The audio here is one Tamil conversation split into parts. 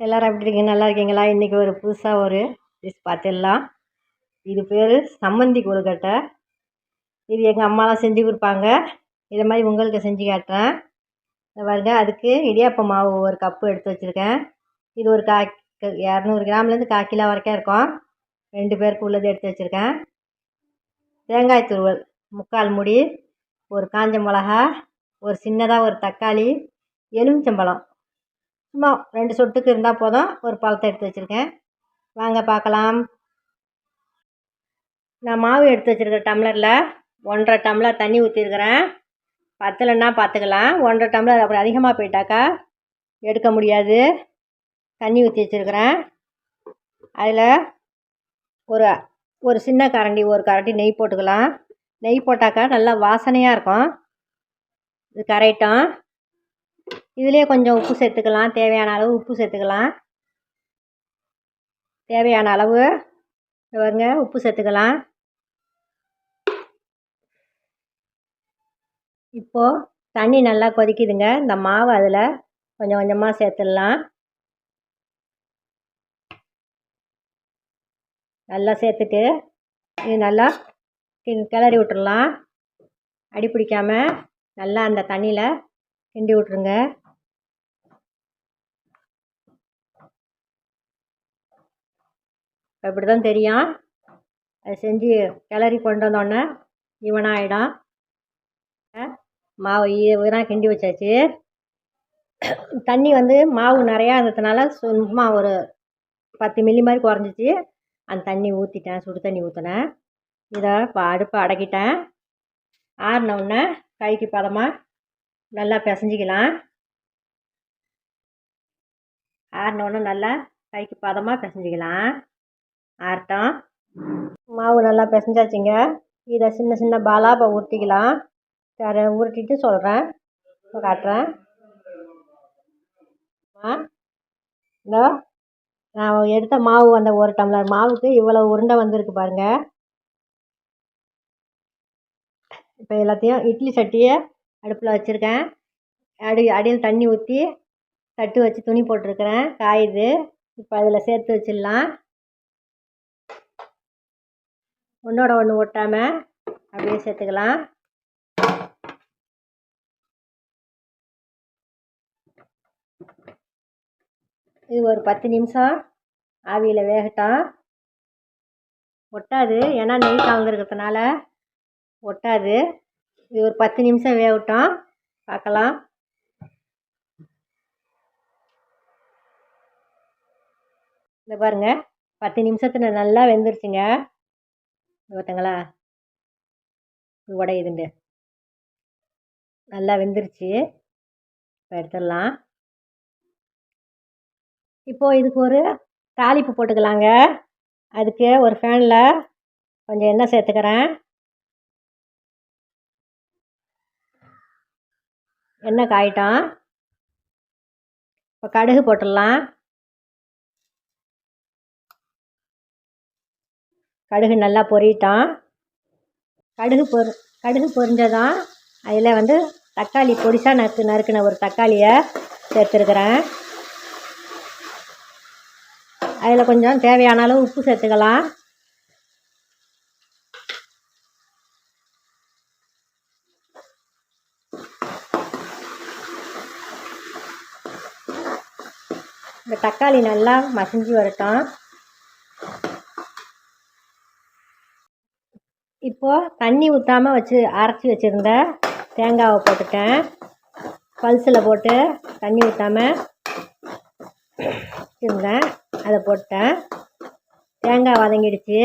எல்லோரும் எப்படி இருக்கீங்க? நல்லா இருக்கீங்களா? இன்றைக்கி ஒரு புதுசாக ஒரு டிஷ் பார்த்துடலாம். இது பேர் சம்மந்தி கொழுக்கட்டை இது எங்கள் அம்மாலாம் செஞ்சு கொடுப்பாங்க. இதை மாதிரி உங்களுக்கு செஞ்சு காட்டுறேன். இதை பாருங்க அதுக்கு இடியாப்ப மாவு ஒரு கப்பு எடுத்து வச்சுருக்கேன். இது ஒரு கா இரநூறு கிராம்லேருந்து கா கிலோ வரைக்கும் இருக்கும். ரெண்டு பேருக்கு உள்ளது எடுத்து வச்சுருக்கேன். தேங்காய் துருவல் முக்கால் முடி ஒரு காஞ்ச மிளகா ஒரு சின்னதாக ஒரு தக்காளி எலுமிச்சம்பழம். சும்மா ரெண்டு சொட்டுக்கு இருந்தால் போதும். ஒரு பழத்தை எடுத்து வச்சுருக்கேன். வாங்க பார்க்கலாம். நான் மாவு எடுத்து வச்சுருக்க டம்ளரில் ஒன்றரை டம்ளர் தண்ணி ஊற்றிருக்கிறேன் பத்தலைன்னா பார்த்துக்கலாம். ஒன்றரை டம்ளர் அப்புறம் அதிகமாக போயிட்டாக்கா எடுக்க முடியாது. தண்ணி ஊற்றி வச்சுருக்கிறேன். அதில் ஒரு ஒரு சின்ன கரண்டி ஒரு கரண்டி நெய் போட்டுக்கலாம். நெய் போட்டாக்கா நல்லா வாசனையாக இருக்கும். இது கரைட்டும் இதுலேயே கொஞ்சம் உப்பு சேர்த்துக்கலாம். தேவையான அளவு உப்பு சேர்த்துக்கலாம். தேவையான அளவு பாருங்க உப்பு சேர்த்துக்கலாம். இப்போது தண்ணி நல்லா கொதிக்குதுங்க. இந்த மாவு அதில் கொஞ்சம் கொஞ்சமாக சேர்த்துடலாம். நல்லா சேர்த்துட்டு இது நல்லா கிளறி விட்டுடலாம். அடி பிடிக்காமல் நல்லா அந்த தண்ணியில் கிண்டி விட்ருங்க இப்படி தான் தெரியும். அது செஞ்சு கிளறி கொண்டு வந்தோடனே ஈவனாக ஆகிடும் மாவு ஈவனாக கிண்டி வச்சாச்சு. தண்ணி வந்து மாவு நிறையா இருந்ததுனால சும்மா ஒரு பத்து மில்லி மாதிரி குறைஞ்சிச்சு. அந்த தண்ணி ஊற்றிட்டேன் சுடு தண்ணி ஊற்றினேன் இதை இப்போ அடுப்பை அடக்கிட்டேன். ஆறினவுடனே கைக்கு பதமாக நல்லா பிசைஞ்சிக்கலாம். ஆறினவுடனே நல்லா கைக்கு பதமாக பிசைஞ்சிக்கலாம். ஆறட்டும் மாவு நல்லா பிசைஞ்சாச்சுங்க. இதை சின்ன சின்ன பாலாக இப்போ உருட்டிக்கலாம் வேறு உருட்டிட்டு சொல்கிறேன் இப்போ காட்டுறேன். ஆ? இதோ நான் எடுத்த மாவு அந்த ஒரு டம்ளர் மாவுக்கு இவ்வளோ உருண்டை வந்திருக்கு பாருங்கள் இப்போ எல்லாத்தையும் இட்லி சட்டியை அடுப்பில் வச்சுருக்கேன். அடி அடியில் தண்ணி ஊற்றி தட்டு வச்சு துணி போட்டிருக்கிறேன். காயுது. இப்போ அதில் சேர்த்து வச்சிடலாம். ஒன்றோட ஒன்று ஒட்டாமல் அப்படியே சேர்த்துக்கலாம். இது ஒரு பத்து நிமிஷம் ஆவியில் வேகட்டும் ஒட்டாது ஏன்னா நெய் கலந்துருக்கிறதுனால ஒட்டாது. இது ஒரு பத்து நிமிஷம் வேகட்டும். பார்க்கலாம். இந்த பாருங்கள் பத்து நிமிஷத்தில் நல்லா வெந்துருச்சுங்க. பார்த்தங்களா உடையுதுண்டு நல்லா வெந்துருச்சு. இப்போ எடுத்துடலாம். இப்போது இதுக்கு ஒரு தாளிப்பு போட்டுக்கலாங்க. அதுக்கு ஒரு ஃபேனில் கொஞ்சம் எண்ணெய் சேர்த்துக்கிறேன். எண்ணெய் காயிட்டோம் இப்போ கடுகு போட்டுடலாம். கடுகு நல்லா பொரியட்டும் கடுகு பொரு கடுகு பொரிஞ்சதும் அதில் வந்து தக்காளி பொடிசாக நறுக்கு நறுக்கின ஒரு தக்காளியை சேர்த்துருக்குறேன். அதில் கொஞ்சம் தேவையான அளவு உப்பு சேர்த்துக்கலாம். இந்த தக்காளி நல்லா மசிஞ்சு வரட்டும். இப்போது தண்ணி ஊற்றாமல் வச்சு அரைச்சி வச்சுருந்த தேங்காவை போட்டுட்டேன். பல்சில் போட்டு தண்ணி ஊற்றாமல் வச்சுருந்தேன். அதை போட்டேன். தேங்காய் வதங்கிடுச்சு.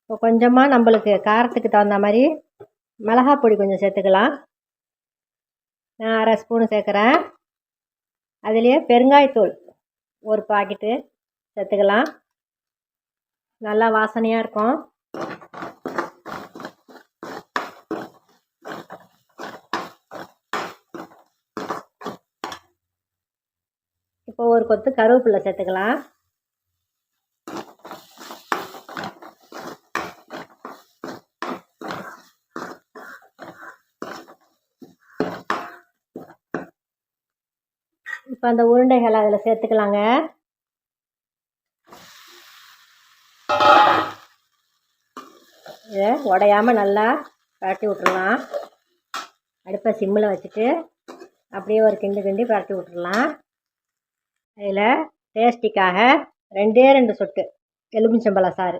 இப்போ கொஞ்சமாக நம்மளுக்கு காரத்துக்கு தகுந்த மாதிரி மிளகா பொடி கொஞ்சம் சேர்த்துக்கலாம். நான் அரை ஸ்பூனு சேர்க்குறேன். அதுலேயே பெருங்காயத்தூள் ஒரு பாக்கெட்டு சேர்த்துக்கலாம். நல்லா வாசனையாக இருக்கும். இப்போ ஒரு கொத்து கருவேப்பிலை சேர்த்துக்கலாம். இப்போ அந்த உருண்டைகளை அதில் சேர்த்துக்கலாங்க. இதை உடையாமல் நல்லா பரட்டி விட்றலாம் அடுப்பை சிம்மில் வச்சுட்டு அப்படியே ஒரு கிண்டு கிண்டி பரட்டி விட்றலாம் அதில் டேஸ்டிக்காக ரெண்டே ரெண்டு சொட்டு எலுமிச்சம்பழம் சாறு.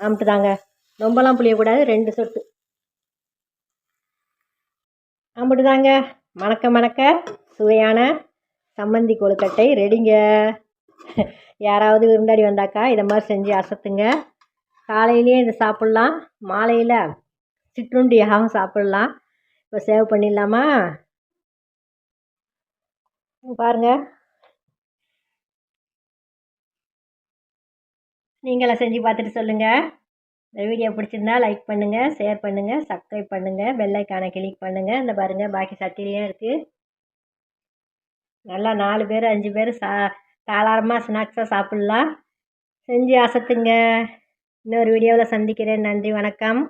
அமுட்டு தாங்க ரொம்பலாம் புளியக்கூடாது ரெண்டு சொட்டு. அம்பிட்டு தாங்க மணக்க மணக்க சுவையான சம்மந்தி கொழுக்கட்டை ரெடிங்க. யாராவது விருந்தாடி வந்தாக்கா இதை மாதிரி செஞ்சு அசத்துங்க. காலையிலேயே இதை சாப்பிட்லாம். மாலையில் சிற்றுண்டியாகவும் சாப்பிட்லாம். இப்போ சேவ் பண்ணிடலாமா? பாருங்கள் நீங்களும் செஞ்சு பார்த்துட்டு சொல்லுங்கள் இந்த வீடியோ பிடிச்சிருந்தா லைக் பண்ணுங்கள் ஷேர் பண்ணுங்கள் சப்ஸ்கிரைப் பண்ணுங்கள் பெல்லைக்கானை கிளிக் பண்ணுங்கள் இந்த பாருங்கள் பாக்கி சட்டிலையும் இருக்குது நல்லா நாலு பேர் அஞ்சு பேர் சா தாளாரமாக ஸ்நாக்ஸாக சாப்பிட்லாம். செஞ்சு அசத்துங்க. இன்னொரு வீடியோவில் சந்திக்கிறேன். நன்றி வணக்கம்.